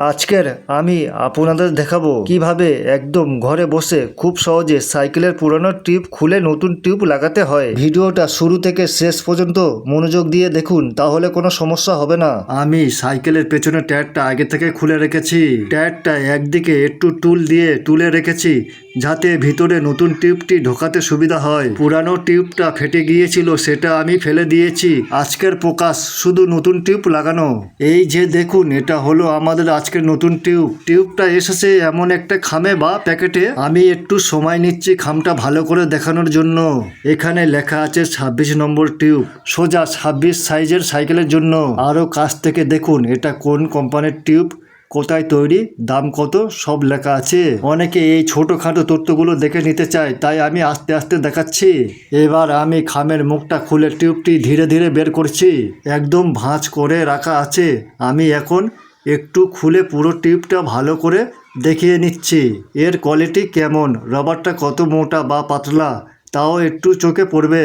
আজকের আমি আপনাদের দেখাবো কীভাবে একদম ঘরে বসে খুব সহজে সাইকেলের পুরানো টিউব খুলে নতুন টিউব লাগাতে হয়। ভিডিওটা শুরু থেকে শেষ পর্যন্ত মনোযোগ দিয়ে দেখুন, তাহলে কোনো সমস্যা হবে না। আমি সাইকেলের পেছনে টায়ারটা আগে থেকে খুলে রেখেছি। ট্যারটা একদিকে একটু টুল দিয়ে তুলে রেখেছি যাতে ভিতরে নতুন টিউবটি ঢোকাতে সুবিধা হয়। পুরানো টিউবটা ফেটে গিয়েছিল, সেটা আমি ফেলে দিয়েছি। আজকের প্রকাশ, শুধু নতুন টিউব লাগানো। এই যে দেখুন, এটা হলো আমাদের আজকের নতুন টিউব। টিউবটা এসেছে এমন একটা খামে বা প্যাকেটে। আমি একটু সময় নিচ্ছি খামটা ভালো করে দেখানোর জন্য। এখানে লেখা আছে ছাব্বিশ নম্বর টিউব। সোজা ছাব্বিশ সাইজের সাইকেলের জন্য। আরও কাছ থেকে দেখুন, এটা কোন কোম্পানির টিউব? কোথায় তৈরি, দাম কত, সব লেখা আছে। অনেকে এই ছোটোখাটো তথ্যগুলো দেখে নিতে চায়, তাই আমি আস্তে আস্তে দেখাচ্ছি। এবার আমি খামের মুখটা খুলে টিউবটি ধীরে ধীরে বের করছি। একদম ভাঁজ করে রাখা আছে। আমি এখন একটু খুলে পুরো টিউবটা ভালো করে দেখিয়ে নিচ্ছি। এর কোয়ালিটি কেমন? রবারটা কত মোটা বা পাতলা? তাও একটু চোখে পড়বে।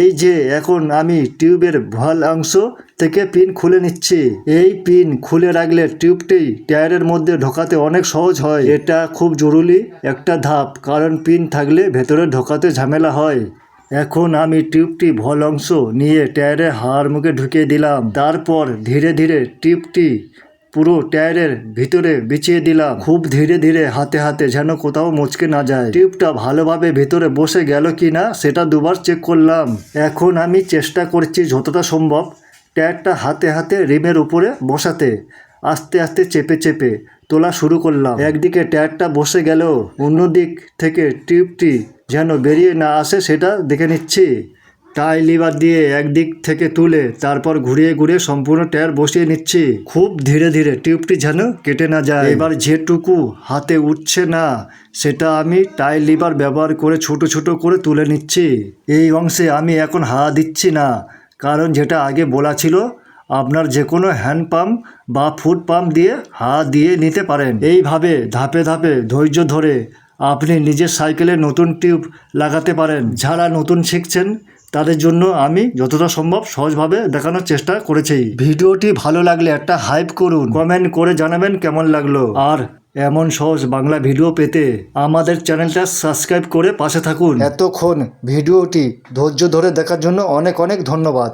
এই যে, এখন আমি টিউবের ভালো অংশ থেকে পিন খুলে নিচ্ছি। এই পিন খুলে রাখলে টিউবটি টায়ারের মধ্যে ঢোকাতে অনেক সহজ হয়। এটা খুব জরুরি একটা ধাপ, কারণ পিন থাকলে ভেতরে ঢোকাতে ঝামেলা হয়। এখন আমি টিউবটি ভল অংশ নিয়ে টায়ারে হাড় মুখে ঢুকিয়ে দিলাম। তারপর ধীরে ধীরে টিউবটি পুরো টায়ারের ভিতরে বিছিয়ে দিলাম। খুব ধীরে ধীরে হাতে হাতে যেন কোথাও মুচকে না যায়। টিউবটা ভালোভাবে ভিতরে বসে গেল কি না সেটা দুবার চেক করলাম। এখন আমি চেষ্টা করছি যতটা সম্ভব টায়ারটা হাতে হাতে রিমের উপরে বসাতে। আস্তে আস্তে চেপে চেপে তোলা শুরু করলাম। একদিকে টায়ারটা বসে গেল, অন্যদিক থেকে টিউবটি যেন বেরিয়ে না আসে সেটা দেখে নিচ্ছি। টাই লিভার দিয়ে একদিক থেকে তুলে তারপর ঘুরিয়ে ঘুরিয়ে সম্পূর্ণ টায়ার বসিয়ে নিচ্ছি। খুব ধীরে ধীরে টিউবটি যেন কেটে না যায়। এবার যেটুকু হাতে উঠছে না, সেটা আমি টাই লিভার ব্যবহার করে ছোট ছোট করে তুলে নিচ্ছি। এই অংশে আমি এখন হাওয়া দিচ্ছি না, কারণ যেটা আগে বলা ছিল, আপনার যে কোনো হ্যান্ড পাম্প বা ফুট পাম্প দিয়ে হাওয়া দিয়ে নিতে পারেন। এইভাবে ধাপে ধাপে ধৈর্য ধরে আপনি নিজের সাইকেলে নতুন টিউব লাগাতে পারেন। যারা নতুন শিখছেন তাদের জন্য আমি যতটা সম্ভব সহজভাবে দেখানোর চেষ্টা করেছি। ভিডিওটি ভালো লাগলে একটা হাইপ করুন। কমেন্ট করে জানাবেন কেমন লাগল। আর এমন সহজ বাংলা ভিডিও পেতে আমাদের চ্যানেলটা সাবস্ক্রাইব করে পাশে থাকুন। এতক্ষণ ভিডিওটি ধৈর্য ধরে দেখার জন্য অনেক অনেক ধন্যবাদ।